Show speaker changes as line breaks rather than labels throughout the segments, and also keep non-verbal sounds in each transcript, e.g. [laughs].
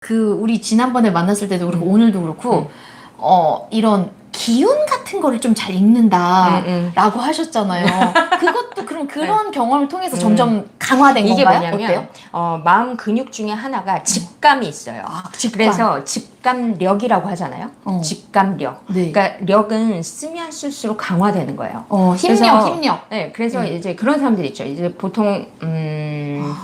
그 우리 지난번에 만났을 때도 그렇고 오늘도 그렇고
음.
어 이런 기운 같은 거를 좀 잘 읽는다라고
음, 음.
하셨잖아요. [laughs] 그것도 그럼 그런 경험을 통해서
음.
점점 강화된
이게
건가요?
뭐냐면
어때요?
어, 마음 근육 중에 하나가 직감이 있어요.
아, 직관.
그래서 직감력이라고 하잖아요.
어.
직감력.
네.
그러니까 력은 쓰면 쓸수록 강화되는 거예요.
어, 힘력,
그래서-
힘력.
네, 그래서
음.
이제 그런 사람들 있죠. 이제 보통 음,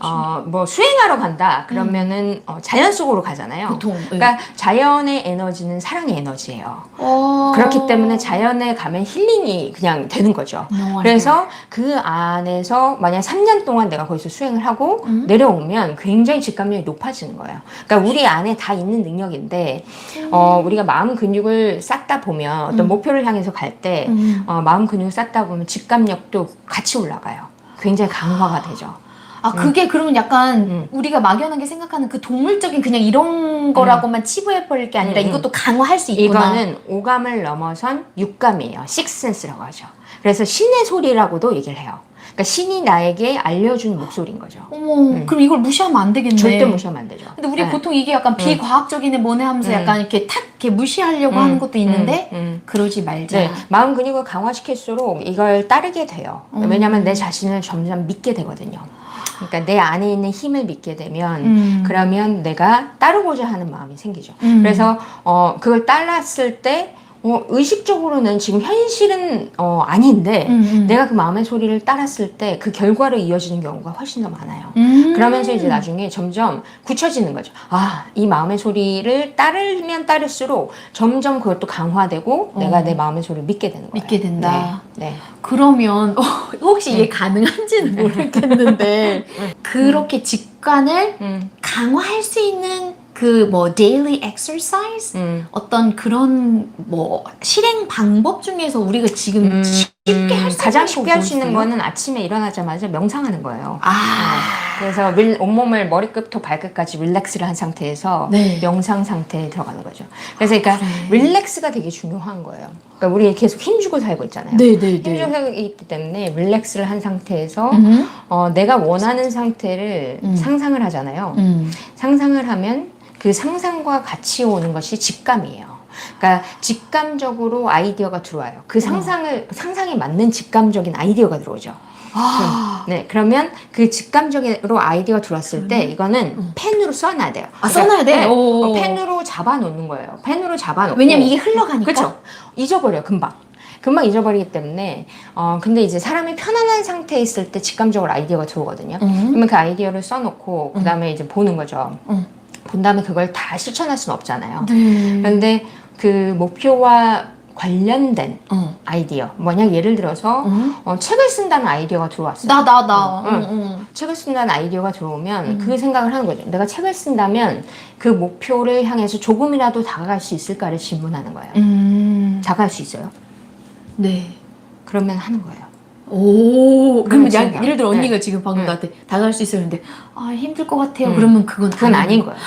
어, 뭐 수행하러 간다. 그러면은 어, 자연 속으로 가잖아요.
보통. 네.
그러니까 자연의 에너지는 사랑의 에너지예요.
어...
그렇기 때문에 자연에 가면 힐링이 그냥 되는 거죠.
너무
그래서 그 안에서 만약 3년 동안 내가 거기서 수행을 하고
음.
내려오면 굉장히 직감력이 높아지는 거예요. 그러니까 우리 안에 다 있는 능력인데 어, 우리가 마음 근육을 쌓다 보면 어떤
음.
목표를 향해서 갈 때
음.
어, 마음 근육을 쌓다 보면 직감력도 같이 올라가요. 굉장히 강화가 되죠.
아 그게 그러면 약간
음.
우리가 막연하게 생각하는 그 동물적인 그냥 이런 거라고만 치부해 버릴 게 아니라
음, 음.
이것도 강화할 수 있구나.
이거는 오감을 넘어선 육감이에요. 식센스라고 하죠. 그래서 신의 소리라고도 얘기를 해요. 그러니까 신이 나에게 알려준 목소리인 거죠.
어머,
음.
그럼 이걸 무시하면 안 되겠네.
절대 무시하면 안 되죠.
근데 우리
네.
보통 이게 약간 비과학적이네 뭐네 하면서
음.
약간 이렇게 탁 이렇게 무시하려고
음,
하는 것도 있는데
음, 음.
그러지 말자.
네, 마음 근육을 강화시킬수록 이걸 따르게 돼요.
음.
왜냐하면 내 자신을 점점 믿게 되거든요. 그러니까 내 안에 있는 힘을 믿게 되면
음.
그러면 내가 따르고자 하는 마음이 생기죠.
음.
그래서 어, 그걸 따랐을 때 어, 의식적으로는 지금 현실은 어, 아닌데
음, 음.
내가 그 마음의 소리를 따랐을 때 그 결과로 이어지는 경우가 훨씬 더 많아요.
음.
그러면서 이제 나중에 점점 굳혀지는 거죠. 아, 이 마음의 소리를 따르면 따를수록 점점 그것도 강화되고
어.
내가 내 마음의 소리를 믿게 되는 거예요.
믿게 된다.
네. 네.
그러면 어, 혹시 이게
음.
가능한지는 모르겠는데 그렇게 직관을
음,
강화할 수 있는 그 뭐 daily exercise
음.
어떤 그런 뭐 실행 방법 중에서 우리가 지금
음,
쉽게 할 수
가장 쉽게 거할수 있는
있어요?
거는 아침에 일어나자마자 명상하는 거예요.
아,
그래서 릴- 온몸을 머리끝부터 발끝까지 릴렉스를 한 상태에서
네.
명상 상태에 들어가는 거죠. 그래서 그러니까
그래.
릴렉스가 되게 중요한 거예요. 그러니까 우리 계속 힘주고 살고 있잖아요.
네네네.
힘주고 살고 있기 때문에 릴렉스를 한 상태에서
음.
어, 내가 원하는 상태를
음.
상상을 하잖아요.
음.
상상을 하면 그 상상과 같이 오는 것이 직감이에요. 그러니까 직감적으로 아이디어가 들어와요. 그 상상을 상상에 맞는 직감적인 아이디어가 들어오죠.
아,
네, 그러면 그 직감적으로 아이디어가 들어왔을 때 이거는
음.
펜으로 써놔야 돼요.
아, 써놔야 돼?
네,
오.
어, 펜으로 잡아놓는 거예요. 펜으로 잡아놓고.
왜냐면 이게 흘러가니까.
그렇죠. 잊어버려 요 금방. 금방 잊어버리기 때문에 어 근데 이제 사람이 편안한 상태에 있을 때 직감적으로 아이디어가 들어오거든요.
음.
그러면 그 아이디어를 써놓고 그 다음에 이제 보는 거죠.
음.
본 다음에 그걸 다 실천할 수는 없잖아요.
네.
그런데 그 목표와 관련된
어.
아이디어, 뭐냐 예를 들어서
음.
어, 책을 쓴다는 아이디어가 들어왔어요.
나, 나, 나.
응,
응, 응.
책을 쓴다는 아이디어가 들어오면
음.
그 생각을 하는 거죠. 내가 책을 쓴다면 그 목표를 향해서 조금이라도 다가갈 수 있을까를 질문하는 거예요.
음.
다가갈 수 있어요?
네.
그러면 하는 거예요.
오, 그러면 야. 예를 들어
네.
언니가 지금 방금
네.
나한테 다가갈 수 있었는데 아 힘들 것 같아요.
음.
그러면 그건
그건
아닌
거예요.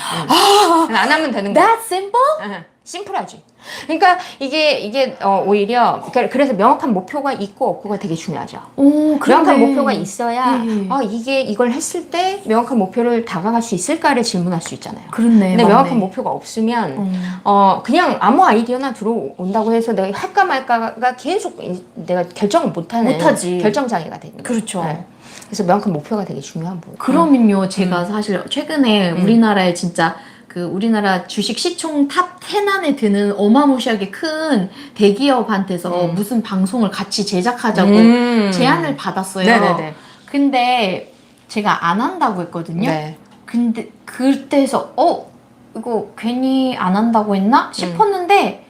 응. 안 하면 되는 거예요.
That simple?
응, 심플하지. 그러니까 이게 이게 어, 오히려 그러니까 그래서 명확한 목표가 있고 없고가 되게 중요하죠.
오, 그러네.
명확한 목표가 있어야
네.
어, 이게 이걸 했을 때 명확한 목표를 다가갈 수 있을까를 질문할 수 있잖아요.
그렇네.
근데
맞네.
명확한 목표가 없으면
음.
어 그냥 아무 아이디어나 들어온다고 해서 내가 할까 말까가 계속 이- 내가 결정을 못하는
못하지.
결정 장애가 되는.
그렇죠.
네. 그래서 명확한 목표가 되게 중요한 부분.
그러면요, 제가 사실 최근에
음.
우리나라에 진짜 그 우리나라 주식 시총 탑 10 안에 드는 어마무시하게 큰 대기업한테서
음.
무슨 방송을 같이 제작하자고
음.
제안을 받았어요.
네네네.
근데 제가 안 한다고 했거든요.
네.
근데 그때서 어 이거 괜히 안 한다고 했나 싶었는데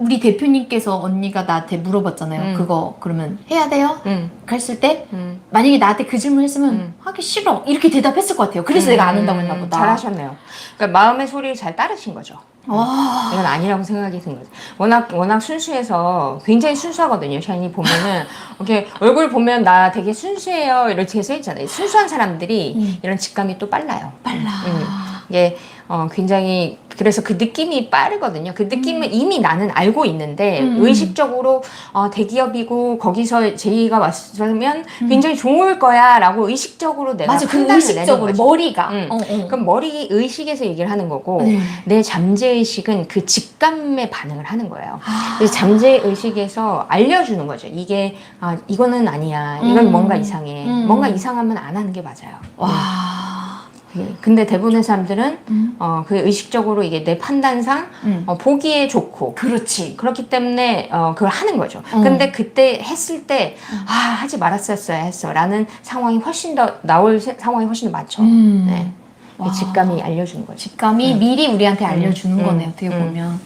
우리 대표님께서 언니가 나한테 물어봤잖아요.
음.
그거 그러면 해야 돼요?
음.
그랬을 때
음.
만약에 나한테 그 질문 했으면
음.
하기 싫어 이렇게 대답했을 것 같아요. 그래서 내가 안 한다고 했나
음,
보다.
잘하셨네요. 그러니까 마음의 소리를 잘 따르신 거죠.
와.
이건 아니라고 생각이 든 거죠. 워낙 워낙 순수해서 굉장히 순수하거든요. 샤이니 보면은 [laughs] 이렇게 얼굴 보면 나 되게 순수해요 이렇게 써 있잖아요. 순수한 사람들이
음.
이런 직감이 또 빨라요.
빨라.
음. 이게 어, 굉장히 그래서 그 느낌이 빠르거든요. 그 느낌은 이미 나는 알고 있는데
음.
의식적으로 어, 대기업이고 거기서 제의가 왔으면
음.
굉장히 좋을 거야라고 의식적으로 내가
맞아 그
판단을
의식적으로
내는 거죠.
머리가
음.
어, 어.
그럼 머리 의식에서 얘기를 하는 거고
네.
내 잠재 의식은 그 직감에 반응을 하는 거예요.
아.
그래서 잠재 의식에서 알려주는 거죠. 이게 아 이거는 아니야. 이건
음.
뭔가 이상해.
음.
뭔가 이상하면 안 하는 게 맞아요.
와
네. 근데 대부분의 사람들은
음.
어, 그 의식적으로 이게 내 판단상
음.
어, 보기에 좋고
그렇지
그렇기 때문에 어, 그걸 하는 거죠.
어.
근데 그때 했을 때 아 하지 말았었어야 했어라는 상황이 훨씬 더 나올 세- 상황이 훨씬 더 많죠.
음.
네.
와.
직감이 알려주는 거죠.
직감이
음.
미리 우리한테 알려주는
음.
거네요 어떻게
음.
보면